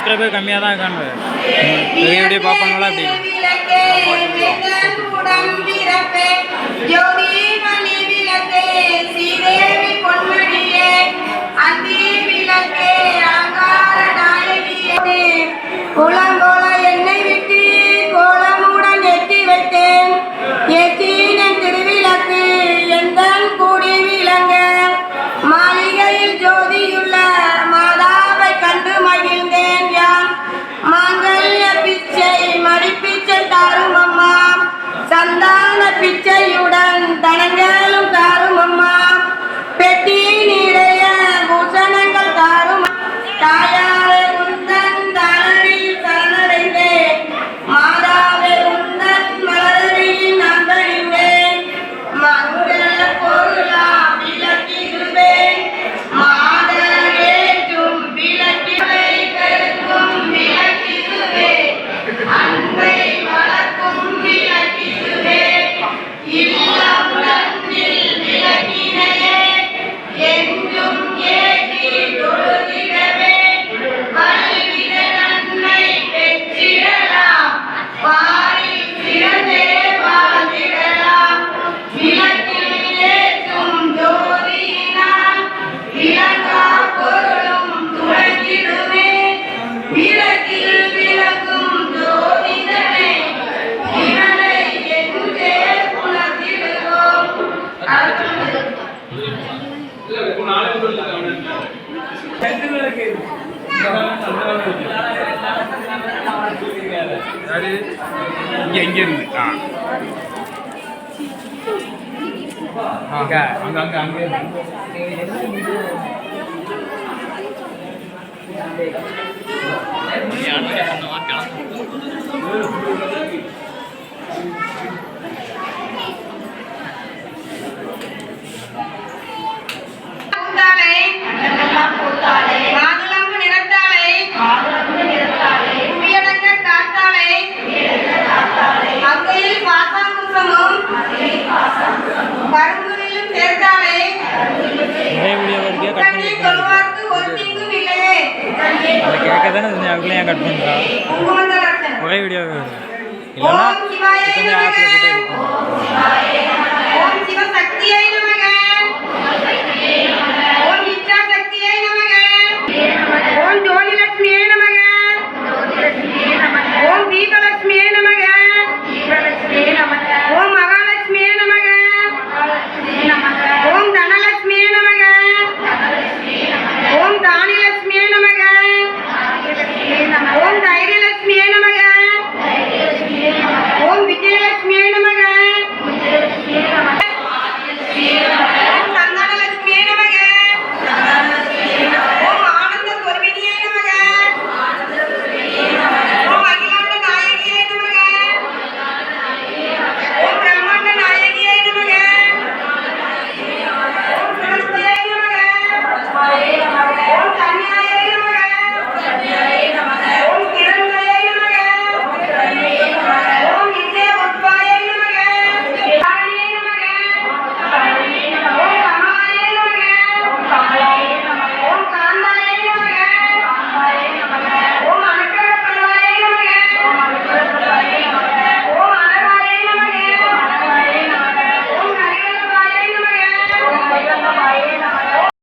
Subscriber கம்மியாக தான் இருக்காங்க பெரிய வீடியோ பார்ப்பாங்களா அப்படி ficha y. எங்கிருந்து ஆ அங்க அங்க அங்கே அந்த மாதிரி அதை கேட்க தானே செஞ்சேன் அதுக்குள்ளே ஏன் கட் பண்ணுறா ஒரே வீடியோ இல்லைன்னா